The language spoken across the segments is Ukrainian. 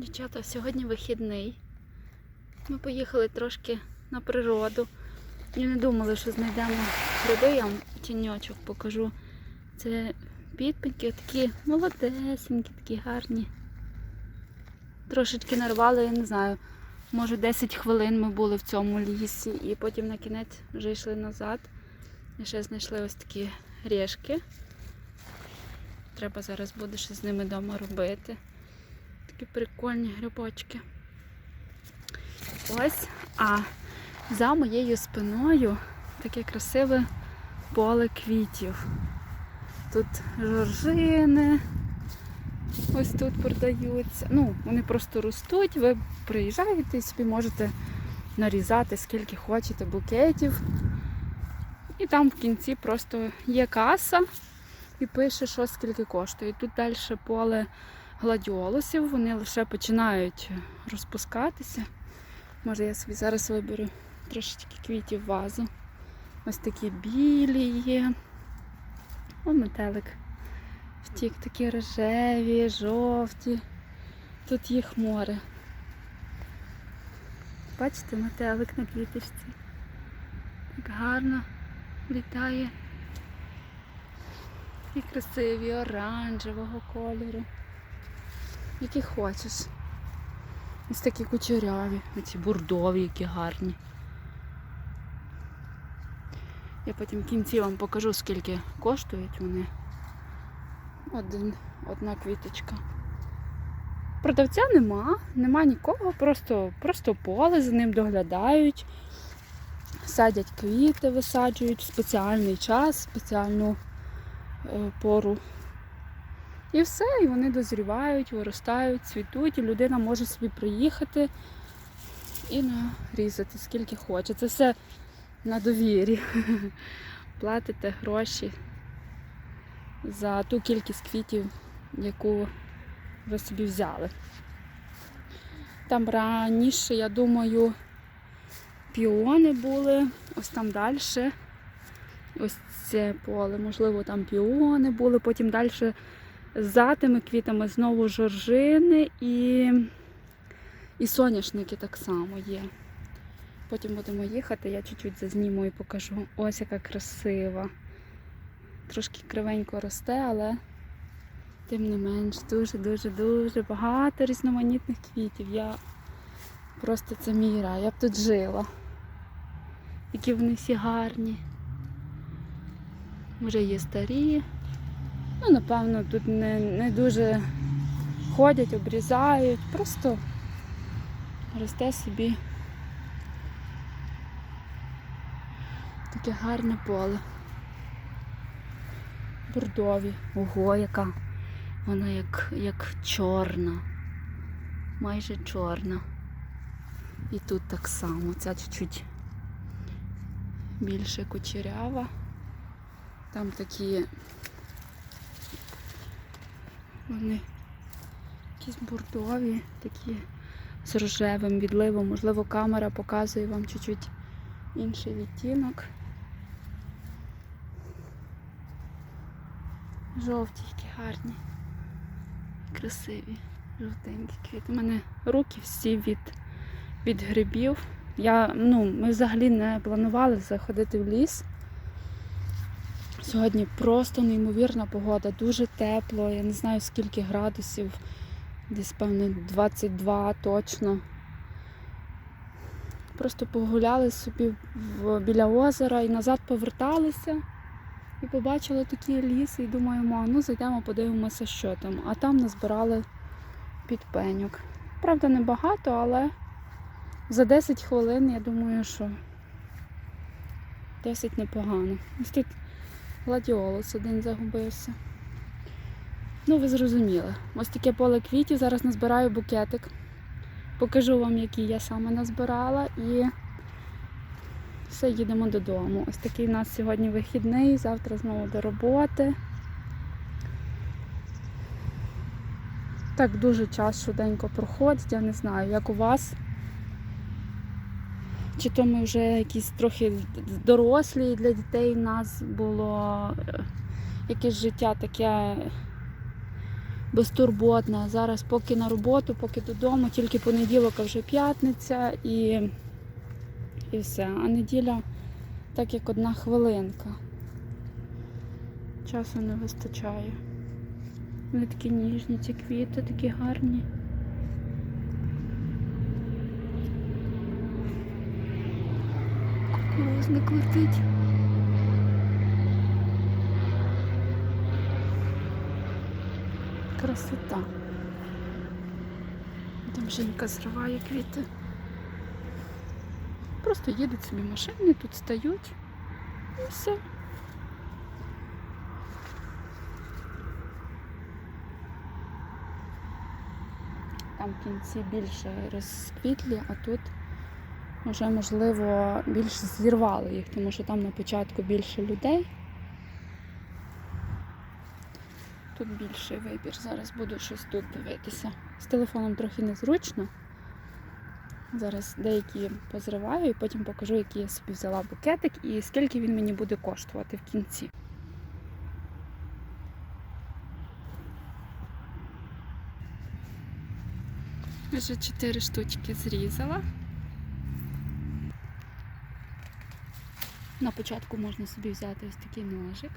Дівчата, сьогодні вихідний. Ми поїхали трошки на природу. І не думали, що знайдемо гриби, я вам тіньочок покажу. Це підпинки, такі молодесенькі, такі гарні. Трошечки нарвали, я не знаю. Може 10 хвилин ми були в цьому лісі і потім на кінець вже йшли назад. І ще знайшли ось такі ріжки. Треба зараз буде щось з ними вдома робити. Такі прикольні грибочки. Ось, а за моєю спиною таке красиве поле квітів. Тут жоржини, ось тут продаються. Ну, вони просто ростуть, ви приїжджаєте і собі можете нарізати скільки хочете букетів. І там в кінці просто є каса і пише, що скільки коштує. Тут далі поле гладіолусів, вони лише починають розпускатися. Може я собі зараз виберу трошечки квітів вазу. Ось такі білі є. О, метелик. Втік такі рожеві, жовті. Тут їх море. Бачите, метелик на квіточці. Так гарно літає. І красиві, оранжевого кольору. Які хочеш. Ось такі кучеряві, оці бурдові, які гарні. Я потім в кінці вам покажу, скільки коштують вони. Один, одна квіточка. Продавця нема, нема нікого, просто, просто поле за ним доглядають, садять квіти, висаджують в спеціальний час, спеціальну е, пору. І все, і вони дозрівають, виростають, цвітуть, і людина може собі приїхати і нарізати скільки хоче. Це все на довірі. Платите гроші за ту кількість квітів, яку ви собі взяли. Там раніше, я думаю, піони були, ось там далі. Ось це поле, можливо, там піони були, потім далі за тими квітами знову жоржини і, і соняшники так само є. Потім будемо їхати, я чуть-чуть зазніму і покажу. Ось яка красива. Трошки кривенько росте, але тим не менш дуже-дуже-дуже багато різноманітних квітів. Я просто це мій рай. Я б тут жила. Які вони всі гарні. Вже є старі. Ну, напевно, тут не, не дуже ходять, обрізають, просто росте собі таке гарне поле. Бордові. Ого, яка вона як, як чорна, майже чорна. І тут так само, ця чуть-чуть більше кучерява. Там такі вони якісь бурдові, такі з рожевим відливом. Можливо, камера показує вам чуть-чуть інший відтінок. Жовті, які гарні, красиві, жовтенькі квіти. У мене руки всі від, від грибів. Я, ну, Ми взагалі не планували заходити в ліс. Сьогодні просто неймовірна погода, дуже тепло, я не знаю скільки градусів, десь певне 22 точно. Просто погуляли собі біля озера і назад поверталися. І побачили такі ліси і думаю, ну зайдемо, подивимося, що там. А там назбирали підпеньок. Правда, небагато, але за 10 хвилин я думаю, що досить непогано. Ось тут гладіолус один загубився. Ну, ви зрозуміли. Ось таке поле квітів. Зараз назбираю букетик. Покажу вам, які я саме назбирала, і все, їдемо додому. Ось такий у нас сьогодні вихідний, завтра знову до роботи. Так дуже час швиденько проходить, я не знаю, як у вас. Чи то ми вже якісь трохи дорослі для дітей в нас було е, якесь життя таке безтурботна. Зараз поки на роботу, поки додому, тільки понеділок, а вже п'ятниця і, і все. А неділя так як одна хвилинка. Часу не вистачає. Вони такі ніжні, ці квіти, такі гарні. Кукурузник летить. Красота. Там жінка зриває квіти. Просто їдуть собі машини, тут стають і все. Там в кінці більше розквітлі, а тут вже, можливо, більше зірвали їх, тому що там на початку більше людей. Тут більший вибір. Зараз буду щось тут дивитися. З телефоном трохи незручно. Зараз деякі позриваю і потім покажу, який я собі взяла букетик і скільки він мені буде коштувати в кінці. Вже чотири штучки зрізала. На початку можна собі взяти ось такий ножик.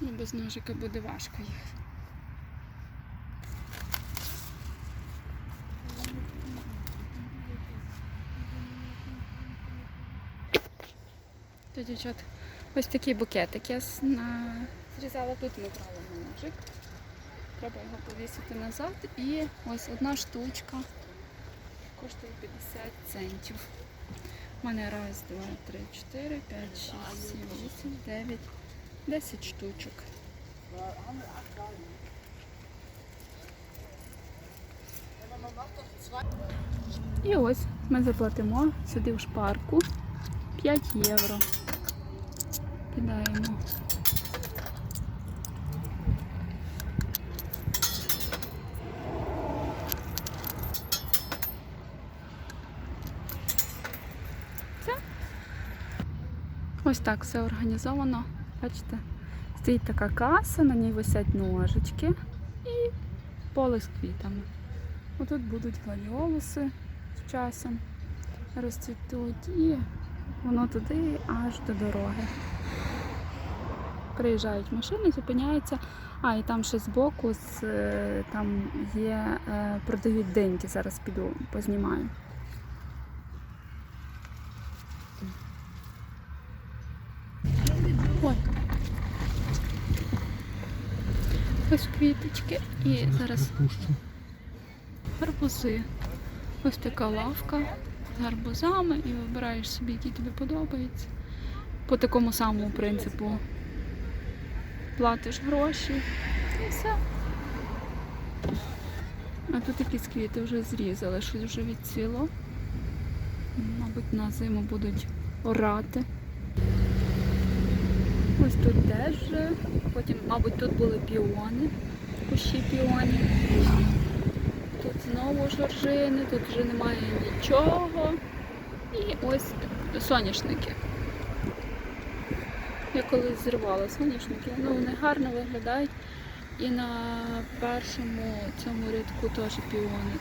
Ну, без ножика буде важко їх. То, дівчат, ось такий букетик. Я на... зрізала тут металом ножик. Треба його повісити назад. І ось одна штучка коштує 50 центів. У мене раз, два, три, чотири, п'ять, шість, сім, вісім, дев'ять, десять штучок. І ось ми заплатимо сюди в шпарку 5 євро. Кидаємо. Так все організовано. Бачите, стоїть така каса, на ній висять ножички і поле з квітами. Отут будуть гладіолуси з часом розцвітуть і воно туди аж до дороги. Приїжджають машини, зупиняються. А, і там ще збоку е, там є, е, продають деньки. Зараз піду познімаю. Ось квіточки і зараз гарбузи. Ось така лавка з гарбузами і вибираєш собі, який тобі подобається. По такому самому принципу платиш гроші і все. А тут якісь квіти вже зрізали, щось вже відцвіло. Мабуть, на зиму будуть орати. Ось тут теж. Потім, мабуть, тут були піони, кущі піонів. Тут знову жоржини, тут вже немає нічого. І ось соняшники. Я колись зривала соняшники, ну вони гарно виглядають. І на першому цьому рядку теж піони.